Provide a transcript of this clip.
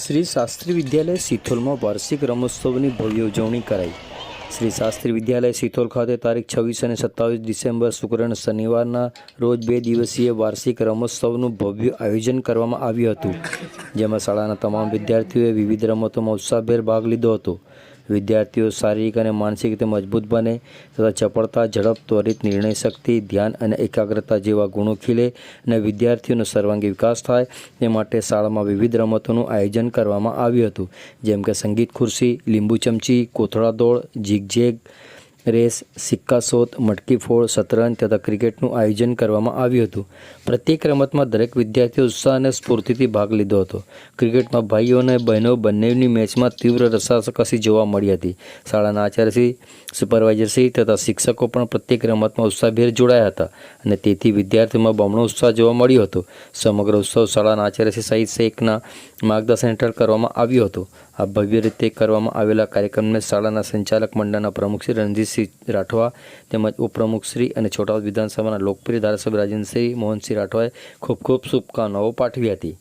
શ્રી શાસ્ત્રી વિદ્યાલય સિથોલમાં વાર્ષિક રમોત્સવની ભવ્ય ઉજવણી કરાઈ. શ્રી શાસ્ત્રી વિદ્યાલય સિથોલ ખાતે તારીખ છવ્વીસ અને સત્તાવીસ ડિસેમ્બર શુક્ર અને શનિવારના રોજ બે દિવસીય વાર્ષિક રમોત્સવનું ભવ્ય આયોજન કરવામાં આવ્યું હતું, જેમાં શાળાના તમામ વિદ્યાર્થીઓએ વિવિધ રમતોમાં ઉત્સાહભેર ભાગ લીધો હતો. વિદ્યાર્થીઓ શારીરિક અને માનસિક રીતે મજબૂત બને તથા ચપળતા, ઝડપ, ત્વરિત નિર્ણય શક્તિ, ધ્યાન અને એકાગ્રતા જેવા ગુણો ખીલે અને વિદ્યાર્થીઓનો સર્વાંગી વિકાસ થાય તે માટે શાળામાં વિવિધ રમતોનું આયોજન કરવામાં આવ્યું હતું. જેમ કે સંગીત ખુરશી, લીંબુ ચમચી, કોથળા દોડ, જીગજેગ રેસ, સિક્કા શોધ મટકી ફોડ, શતરંજ તથા ક્રિકેટનું આયોજન કરવામાં આવ્યું હતું. પ્રત્યેક રમતમાં દરેક વિદ્યાર્થીઓ ઉત્સાહ અને સ્ફૂર્તિથી ભાગ લીધો હતો. ક્રિકેટમાં ભાઈઓ અને બહેનો બંનેની મેચમાં તીવ્ર રસાકસી જોવા મળી હતી. શાળાના આચાર્યશ્રી, સુપરવાઇઝરશ્રી તથા શિક્ષકો પણ પ્રત્યેક રમતમાં ઉત્સાહભેર જોડાયા હતા અને તેથી વિદ્યાર્થીઓમાં બમણો ઉત્સાહ જોવા મળ્યો હતો. સમગ્ર ઉત્સવ શાળાના આચાર્યશ્રી સહિત શેખના માર્ગદર્શન હેઠળ કરવામાં આવ્યો હતો. આ ભવ્ય રીતે કરવામાં આવેલા કાર્યક્રમને શાળાના સંચાલક મંડળના પ્રમુખ શ્રી રણજીતસિંહ રાઠવા તેમજ ઉપપ્રમુખશ્રી અને છોટાઉદ વિધાનસભાના લોકપ્રિય ધારાસભ્ય રાજેન્દ્રસિંહ મોહનસિંહ રાઠવાએ ખૂબ ખૂબ શુભકામનાઓ પાઠવી હતી.